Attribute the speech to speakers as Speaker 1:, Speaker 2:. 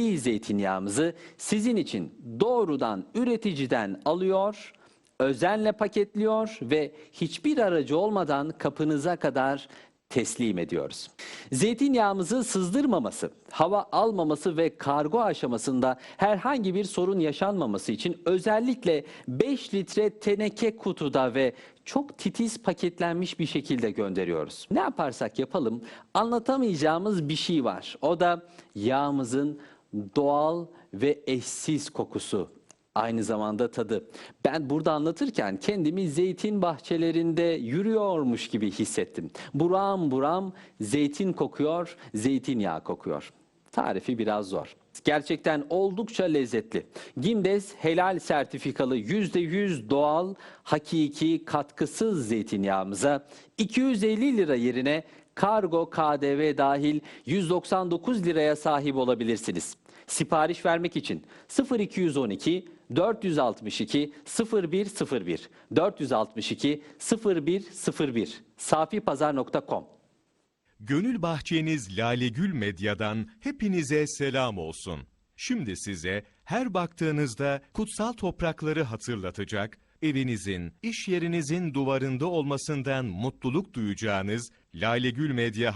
Speaker 1: zeytinyağımızı sizin için doğrudan üreticiden alıyor, özenle paketliyor ve hiçbir aracı olmadan kapınıza kadar teslim ediyoruz. Zeytinyağımızı sızdırmaması, hava almaması ve kargo aşamasında herhangi bir sorun yaşanmaması için özellikle 5 litre teneke kutuda ve çok titiz paketlenmiş bir şekilde gönderiyoruz. Ne yaparsak yapalım anlatamayacağımız bir şey var. O da yağımızın doğal ve eşsiz kokusu. Aynı zamanda tadı. Ben burada anlatırken kendimi zeytin bahçelerinde yürüyormuş gibi hissettim. Buram buram zeytin kokuyor, zeytinyağı kokuyor. Tarifi biraz zor. Gerçekten oldukça lezzetli. Gimdes helal sertifikalı %100 doğal, hakiki, katkısız zeytinyağımıza 250 lira yerine kargo, KDV dahil 199 liraya sahip olabilirsiniz. Sipariş vermek için 0212 462 0101 462 0101 safipazar.com
Speaker 2: Gönül bahçeniz Lalegül Medya'dan hepinize selam olsun. Şimdi size her baktığınızda kutsal toprakları hatırlatacak, evinizin, iş yerinizin duvarında olmasından mutluluk duyacağınız Lalegül Medya